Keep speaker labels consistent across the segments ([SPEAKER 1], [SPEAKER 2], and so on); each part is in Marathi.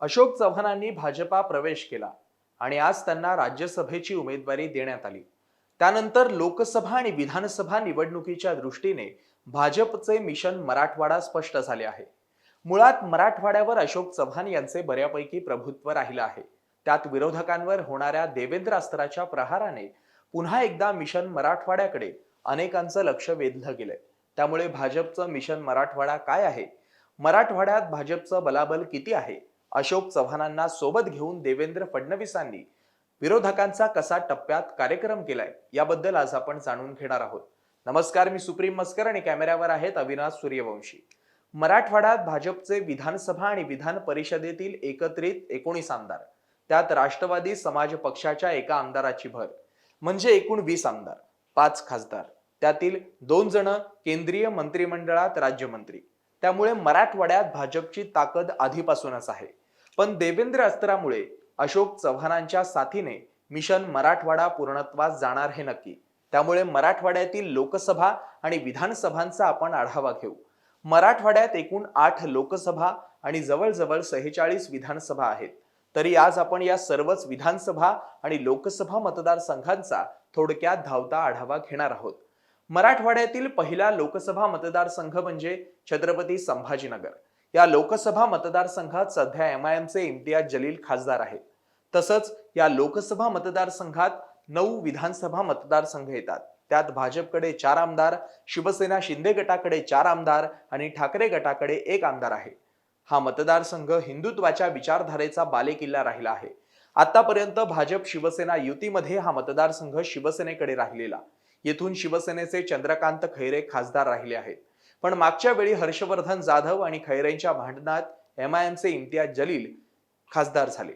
[SPEAKER 1] अशोक चव्हाणांनी भाजपा प्रवेश केला आणि आज त्यांना राज्यसभेची उमेदवारी देण्यात आली. त्यानंतर लोकसभा आणि विधानसभा निवडणुकीच्या दृष्टीने भाजपचे मिशन मराठवाडा स्पष्ट झाले आहे. मुळात मराठवाड्यावर अशोक चव्हाण यांचे बऱ्यापैकी प्रभुत्व राहिलं आहे. त्यात विरोधकांवर होणाऱ्या देवेंद्र अस्त्राच्या प्रहाराने पुन्हा एकदा मिशन मराठवाड्याकडे अनेकांचं लक्ष वेधलं गेलंय. त्यामुळे भाजपचं मिशन मराठवाडा काय आहे? मराठवाड्यात भाजपचं बलाबल किती आहे? अशोक चव्हाणांना सोबत घेऊन देवेंद्र फडणवीसांनी विरोधकांचा कसा टप्प्यात कार्यक्रम केलाय याबद्दल आज आपण जाणून घेणार आहोत. नमस्कार मी सुप्रीम मस्कर आणि कॅमेऱ्यावर आहेत अविनाश सूर्यवंशी. मराठवाड्यात भाजपचे विधानसभा आणि विधान परिषदेतील एकत्रित एकोणीस आमदार त्यात राष्ट्रवादी समाज पक्षाच्या एका आमदाराची भर म्हणजे एकूण वीस आमदार पाच खासदार त्यातील दोन जण केंद्रीय मंत्रिमंडळात राज्यमंत्री. त्यामुळे मराठवाड्यात भाजपची ताकद आधीपासूनच आहे. पण देवेंद्र अस्त्रामुळे अशोक चव्हाणांच्या साथीने मिशन मराठवाडा पूर्णत्वास जाणार हे नक्की. त्यामुळे मराठवाड्यातील लोकसभा आणि विधानसभांचा आपण आढावा घेऊ. मराठवाड्यात एकूण आठ लोकसभा आणि जवळजवळ सेहेचाळीस विधानसभा आहेत. तरी आज आपण या सर्वच विधानसभा आणि लोकसभा मतदारसंघांचा थोडक्यात धावता आढावा घेणार आहोत. मराठवाड्यातील पहिला लोकसभा मतदारसंघ म्हणजे छत्रपती संभाजीनगर. या लोकसभा मतदारसंघात सध्या एम आय एमचे इम्तियाज जलील खासदार आहेत. तसंच या लोकसभा मतदारसंघात नऊ विधानसभा मतदारसंघ येतात. त्यात भाजपकडे चार आमदार शिवसेना शिंदे गटाकडे चार आमदार आणि ठाकरे गटाकडे एक आमदार आहे. हा मतदारसंघ हिंदुत्वाच्या विचारधारेचा बालेकिल्ला राहिला आहे. आतापर्यंत भाजप शिवसेना युतीमध्ये हा मतदारसंघ शिवसेनेकडे राहिलेला. येथून शिवसेनेचे चंद्रकांत खैरे खासदार राहिले आहेत. पण मागच्या वेळी हर्षवर्धन जाधव आणि खैरेंच्या भांडणात एम आय एमचे इम्तियाज जलील खासदार झाले.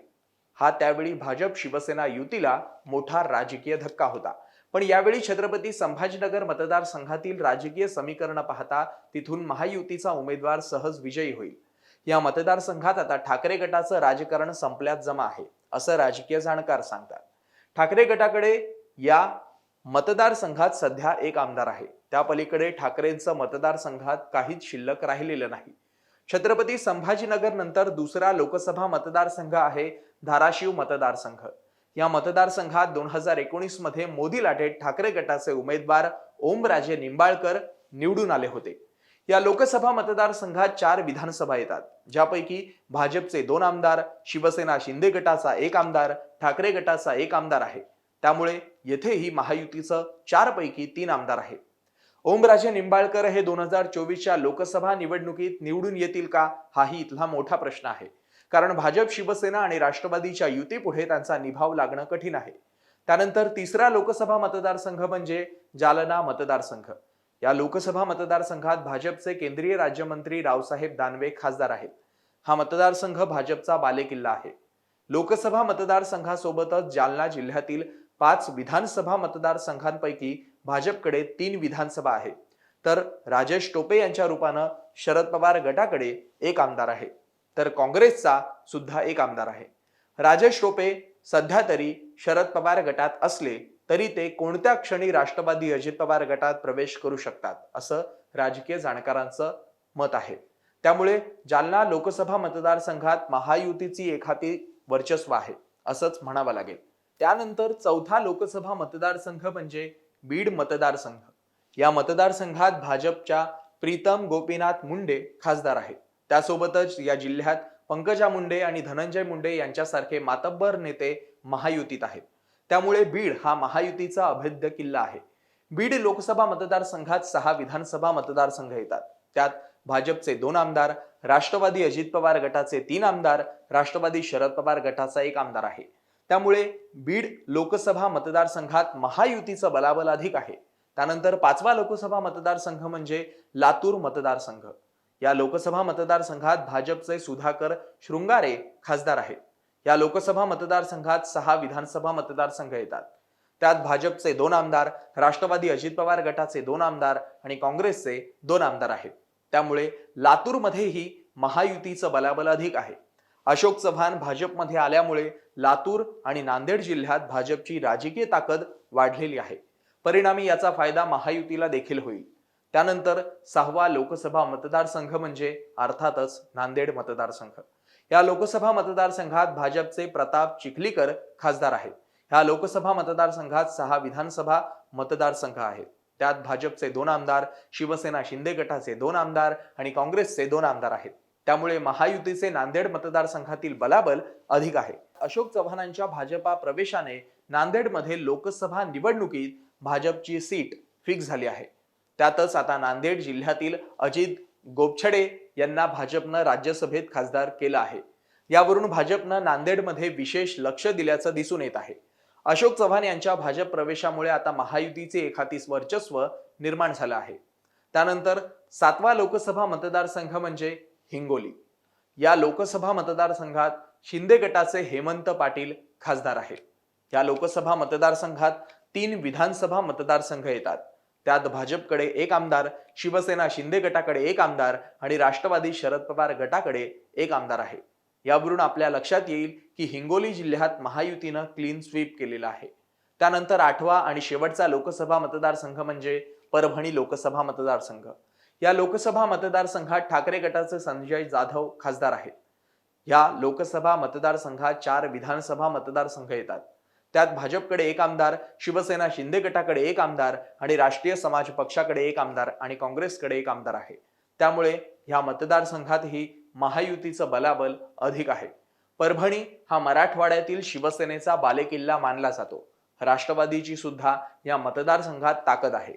[SPEAKER 1] हा त्यावेळी भाजप शिवसेना युतीला मोठा राजकीय धक्का होता. पण यावेळी छत्रपती संभाजीनगर मतदारसंघातील राजकीय समीकरण पाहता तिथून महायुतीचा उमेदवार सहज विजयी होईल. या मतदारसंघात आता ठाकरे गटाचं राजकारण संपल्यात जमा आहे असं राजकीय जाणकार सांगतात. ठाकरे गटाकडे या मतदारसंघात सध्या एक आमदार आहे. त्या पलीकडे ठाकरेंचं मतदारसंघात काहीच शिल्लक राहिलेलं नाही. छत्रपती संभाजीनगर नंतर दुसरा लोकसभा मतदारसंघ आहे धाराशिव मतदारसंघ. या मतदारसंघात दोन हजार एकोणीसमध्ये मोदी लाटेत ठाकरे गटाचे उमेदवार ओमराजे निंबाळकर निवडून आले होते. या लोकसभा मतदारसंघात चार विधानसभा येतात ज्यापैकी भाजपचे दोन आमदार शिवसेना शिंदे गटाचा एक आमदार ठाकरे गटाचा एक आमदार आहे. त्यामुळे येथेही महायुतीचं चारपैकी तीन आमदार आहेत ओमराजे निंबाळकर हे दोन हजार चोवीसच्या लोकसभा निवडणुकीत निवडून येतील का? हाही इथला मोठा प्रश्न आहे. कारण भाजप शिवसेना आणि राष्ट्रवादीच्या युतीपुढे त्यांचा निभाव लागणं कठीण आहे. त्यानंतर तिसरा लोकसभा मतदारसंघ म्हणजे जालना मतदारसंघ. या लोकसभा मतदारसंघात भाजपचे केंद्रीय राज्यमंत्री रावसाहेब दानवे खासदार आहेत. हा मतदारसंघ भाजपचा बालेकिल्ला आहे. लोकसभा मतदारसंघासोबतच जालना जिल्ह्यातील पाच विधानसभा मतदारसंघांपैकी भाजपकडे तीन विधानसभा आहे तर राजेश टोपे यांच्या रूपानं शरद पवार गटाकडे एक आमदार आहे. तर काँग्रेसचा सुद्धा एक आमदार आहे. राजेश टोपे सध्या तरी शरद पवार गटात असले तरी ते कोणत्या क्षणी राष्ट्रवादी अजित पवार गटात प्रवेश करू शकतात असं राजकीय जाणकारांचं मत आहे. त्यामुळे जालना लोकसभा मतदारसंघात महायुतीची एखादी वर्चस्व आहे असंच म्हणावं लागेल. त्यानंतर चौथा लोकसभा मतदारसंघ म्हणजे बीड मतदारसंघ. या मतदारसंघात भाजपच्या प्रीतम गोपीनाथ मुंडे खासदार आहेत. त्यासोबतच या जिल्ह्यात पंकजा मुंडे आणि धनंजय मुंडे यांच्यासारखे मातब्बर नेते महायुतीत आहेत. त्यामुळे बीड हा महायुतीचा अभेद्य किल्ला आहे. बीड लोकसभा मतदारसंघात सहा विधानसभा मतदारसंघ येतात. त्यात भाजपचे दोन आमदार राष्ट्रवादी अजित पवार गटाचे तीन आमदार राष्ट्रवादी शरद पवार गटाचा एक आमदार आहे. त्यामुळे बीड लोकसभा मतदारसंघात महायुतीचं बलाबल अधिक आहे. त्यानंतर पाचवा लोकसभा मतदारसंघ म्हणजे लातूर मतदारसंघ. या लोकसभा मतदारसंघात भाजपचे सुधाकर शृंगारे खासदार आहेत. या लोकसभा मतदारसंघात सहा विधानसभा मतदारसंघ येतात. त्यात भाजपचे दोन आमदार राष्ट्रवादी अजित पवार गटाचे दोन आमदार आणि काँग्रेसचे दोन आमदार आहेत. त्यामुळे लातूरमध्येही महायुतीचं बलाबल अधिक आहे. अशोक चव्हाण भाजपमध्ये आल्यामुळे लातूर आणि नांदेड जिल्ह्यात भाजपची राजकीय ताकद वाढलेली आहे. परिणामी याचा फायदा महायुतीला देखील होईल. त्यानंतर सहावा लोकसभा मतदारसंघ म्हणजे अर्थातच नांदेड मतदारसंघ. या लोकसभा मतदारसंघात भाजपचे प्रताप चिखलीकर खासदार आहेत. ह्या लोकसभा मतदारसंघात सहा विधानसभा मतदारसंघ आहेत. त्यात भाजपचे दोन आमदार शिवसेना शिंदे गटाचे दोन आमदार आणि काँग्रेसचे दोन आमदार आहेत. त्यामुळे महायुतीचे नांदेड मतदारसंघातील बलाबल अधिक आहे. अशोक चव्हाणांच्या भाजपा प्रवेशाने नांदेडमध्ये लोकसभा निवडणुकीत भाजपची सीट फिक्स झाली आहे. त्यातच आता नांदेड जिल्ह्यातील अजित गोपछडे यांना भाजपनं राज्यसभेत खासदार केलं आहे. यावरून भाजपनं नांदेडमध्ये विशेष लक्ष दिल्याचं दिसून येत आहे. अशोक चव्हाण यांच्या भाजप प्रवेशामुळे आता महायुतीचे एखातीस वर्चस्व निर्माण झालं आहे. त्यानंतर सातवा लोकसभा मतदारसंघ म्हणजे हिंगोली. या लोकसभा मतदारसंघात शिंदे गटाचे हेमंत पाटील खासदार आहेत. या लोकसभा मतदारसंघात तीन विधानसभा मतदारसंघ येतात. त्यात भाजपकडे एक आमदार शिवसेना शिंदे गटाकडे एक आमदार आणि राष्ट्रवादी शरद पवार गटाकडे एक आमदार आहे. यावरून आपल्या लक्षात येईल की हिंगोली जिल्ह्यात महायुतीनं क्लीन स्वीप केलेला आहे. त्यानंतर आठवा आणि शेवटचा लोकसभा मतदारसंघ म्हणजे परभणी लोकसभा मतदारसंघ. या लोकसभा मतदारसंघात ठाकरे गटाचे संजय जाधव खासदार आहेत. या लोकसभा मतदारसंघात चार विधानसभा मतदारसंघ येतात. त्यात भाजपकडे एक आमदार शिवसेना शिंदे गटाकडे एक आमदार आणि राष्ट्रीय समाज पक्षाकडे एक आमदार आणि काँग्रेसकडे एक आमदार आहे. त्यामुळे ह्या मतदारसंघातही महायुतीचं बलाबल अधिक आहे. परभणी हा मराठवाड्यातील शिवसेनेचा बालेकिल्ला मानला जातो. राष्ट्रवादीची सुद्धा या मतदारसंघात ताकद आहे.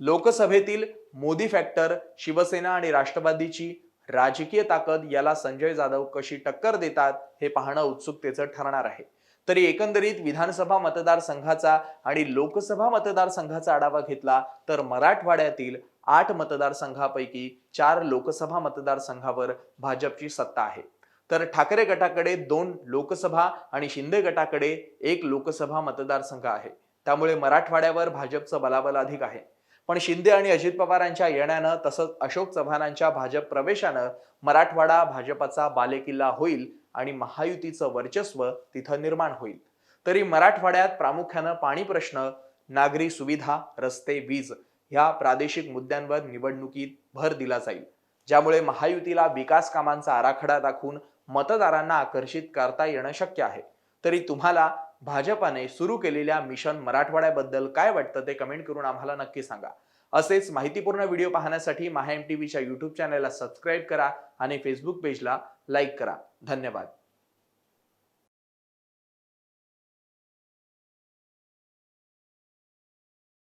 [SPEAKER 1] लोकसभेतील मोदी फॅक्टर शिवसेना आणि राष्ट्रवादीची राजकीय ताकद याला संजय जाधव कशी टक्कर देतात हे पाहणं उत्सुकतेचं ठरणार आहे. तरी एकंदरीत विधानसभा मतदारसंघाचा आणि लोकसभा मतदारसंघाचा आढावा घेतला तर मराठवाड्यातील आठ मतदारसंघापैकी चार लोकसभा मतदारसंघावर भाजपची सत्ता आहे. तर ठाकरे गटाकडे दोन लोकसभा आणि शिंदे गटाकडे एक लोकसभा मतदारसंघ आहे. त्यामुळे मराठवाड्यावर भाजपचं बलाबल अधिक आहे. पण शिंदे आणि अजित पवारांच्या येण्यानं तसंच अशोक चव्हाणांच्या भाजप प्रवेशानं मराठवाडा भाजपचा बालेकिल्ला होईल आणि महायुतीचं वर्चस्व तिथं निर्माण होईल. तरी मराठवाड्यात प्रामुख्यानं पाणी प्रश्न नागरी सुविधा रस्ते वीज ह्या प्रादेशिक मुद्द्यांवर निवडणुकीत भर दिला जाईल. ज्यामुळे महायुतीला विकास कामांचा आराखडा दाखवून मतदारांना आकर्षित करता येणं शक्य आहे. तरी तुम्हाला भाजपाने सुरू केलेल्या मिशन मराठवाड्याबद्दल काय वाटतं ते कमेंट करून आम्हाला नक्की सांगा. असेच माहितीपूर्ण व्हिडिओ पाहण्यासाठी माहा एम टीव्हीच्या युट्यूब चॅनलला सबस्क्राईब करा आणि फेसबुक पेजला लाईक करा. धन्यवाद.